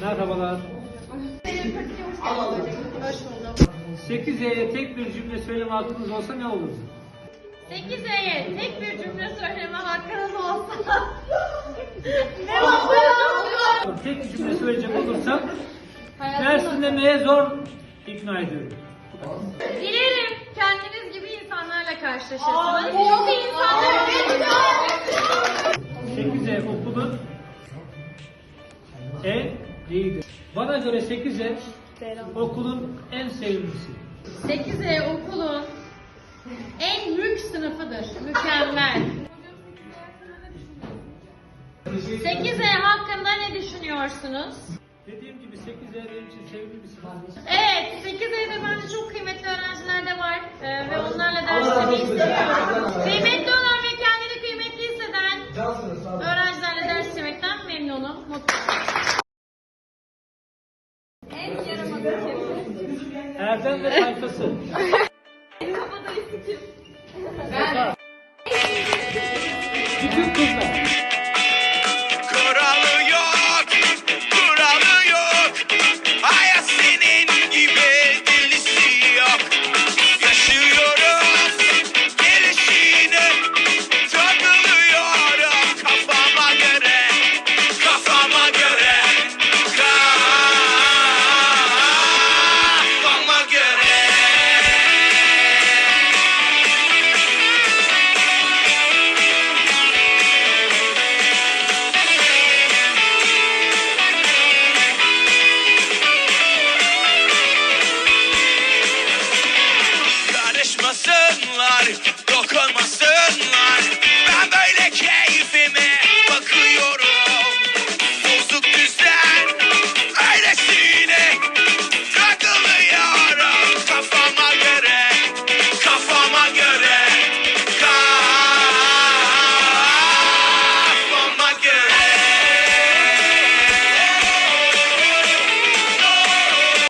Merhabalar. 8E'ye tek bir cümle söyleme hakkınız olsa ne olurdu? 8E'ye tek bir cümle söyleme hakkınız olsa ne olurdu? Tek bir cümle söyleyecek olursam dersin demeye zor ikna ediyorum. Dilerim kendiniz gibi insanlarla karşılaşırsınız. Çok iyi insanlar. 8E okulu en değildir. Bana göre 8E okulun en sevimlisi. 8E okulun en mülk sınıfıdır. Mükemmel. 8E hakkında ne düşünüyorsunuz? Dediğim gibi 8E benim için sevimli bir sınıf. Evet, 8E'de bence çok kıymetli öğrenciler de var Ee, ve onlarla derslerini istemiyorum. Erdem ve tayfası. Kabadayısı kim? Bütün kızlar. Karışmasınlar, dokunmasınlar